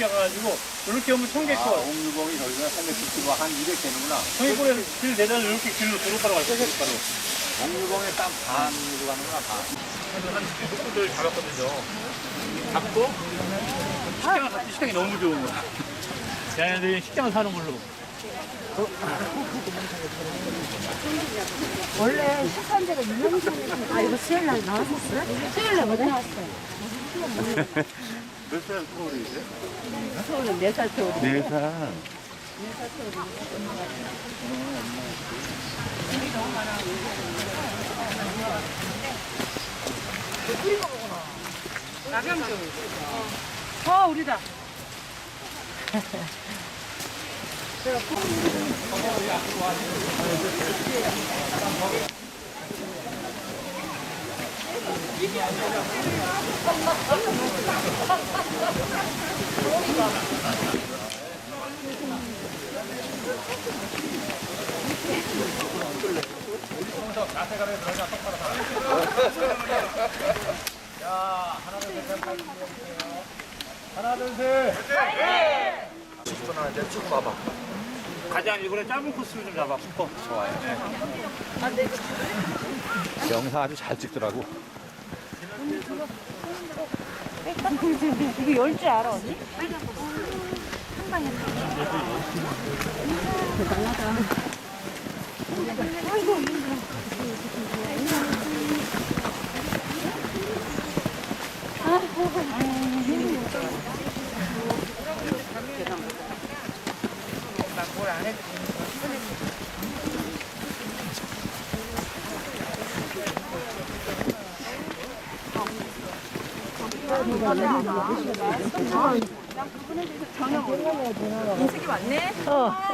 이렇게 가가지고 이렇게 오면 아, 청계천 옥류봉이 저기가 370와 한200 되는구나. 청계천에서 길 내다가 이렇게 길로 도로가로 갈 거예요 도로가로 옥류봉에 딱 반으로 가는구나, 반. 한 식구들 잡았거든요 잡고 식당을 갔더니 식당이 너무 좋은 거야 걔네들이 식당을 사는 걸로 원래 식산지가 유명산에서 아 이거 수요일 날 나왔었어요? 수요일 날 어디 나왔어요? 몇 살 서울이세요? 서울은 네살 서울 네 살. 어 우리다 가 장 이번에 짧은 코스를 좀 잡아. 슈퍼. 좋아요. 영상 아주 잘 찍더라고. 이거 열 줄 알아 언니? 어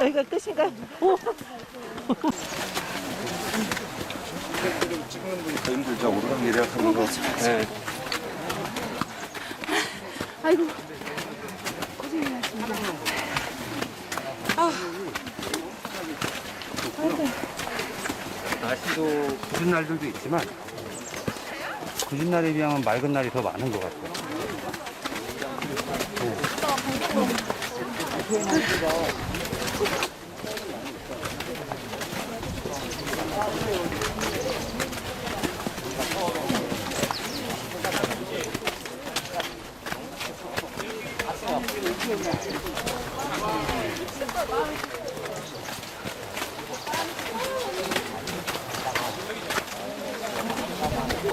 여기가 끝인가? 오 찍는 분이 더 힘들죠. 오르락 내리락 하는 거. 네. 아이고 날씨도 굳은 날들도 있지만 굳은 날에 비하면 맑은 날이 더 많은 것 같아요.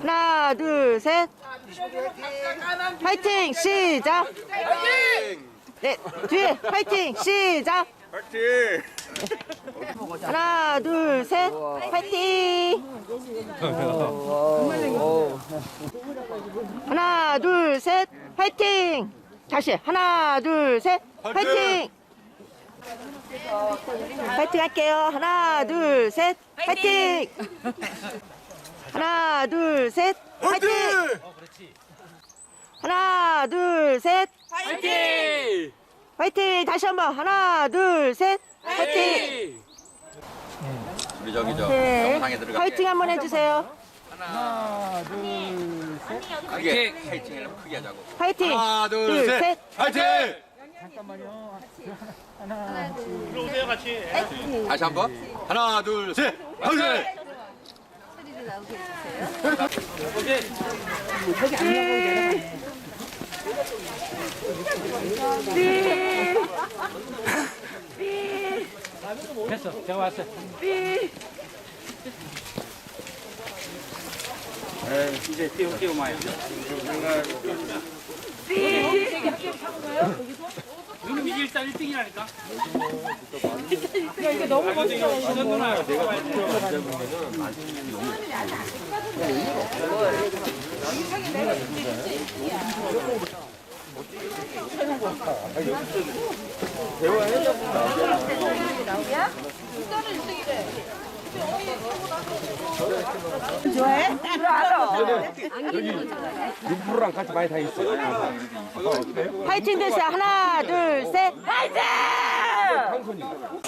하나 둘셋. 화이팅! 시작! 네 뒤에 화이팅! 시작! 하나 둘셋. 화이팅! 하나 둘셋. 화이팅! 다시 하나 둘셋. 화이팅! 화이팅 할게요. 하나 둘셋. 화이팅 하나 둘 셋. 화이팅! 하나 둘 셋. 화이팅! 화이팅! 다시 한번. 하나 둘 셋. 화이팅! 우리 저기 저 네 영상에 들어가. 화이팅 한번 해주세요. 크게 파이팅을 크게 하자고. 화이팅! 하나, 둘, 둘, 셋. 파이팅! 들어오세요 같이. 다시 한 번. 하나, 둘, 셋. 파이팅! 됐어 제가 왔어요 이제 띄우 띄우 마요. 누님 이게 일단 1등이라니까 육프로랑 같이 많이 다 있어요. 화이팅 되세요. 하나, 둘, 셋. 화이팅!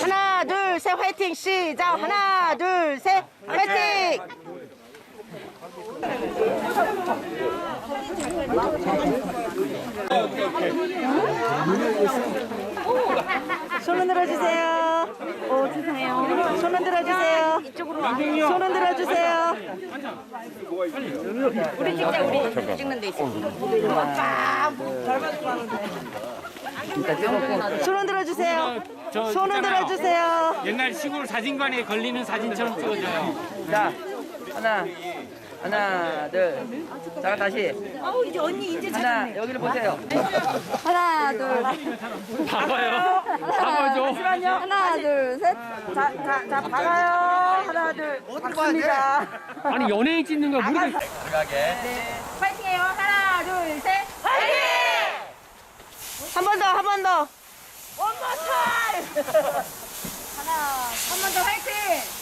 하나, 둘, 셋. 화이팅. 시작. 하나, 둘, 셋. 화이팅! 손 흔들어 주세요. 오, 죄송해요. 손 흔들어 주세요. 이쪽으로 손 흔들어 주세요. 우리 찍자, 우리 찍는 데 있어. 손 흔들어 주세요. 손 흔들어 주세요. 옛날 시골 사진관에 걸리는 사진처럼 찍어줘요. 자, 하나, 하나, 둘. 자, 다시. 어우, 이제 언니 이제 하나, 여기를 보세요. 하나, 둘, 봐봐요. 봐봐줘. 잠시만요. 하나, 둘, 셋. 자, 자, 자, 박아요. 하나, 둘. 박습니다. 아니 연예인 찍는 거 모르겠. 파이팅해요. 하나, 둘, 셋. 파이팅! 한 번 더, 한 번 더. 원모 타임! 하나, 한 번 더 화이팅!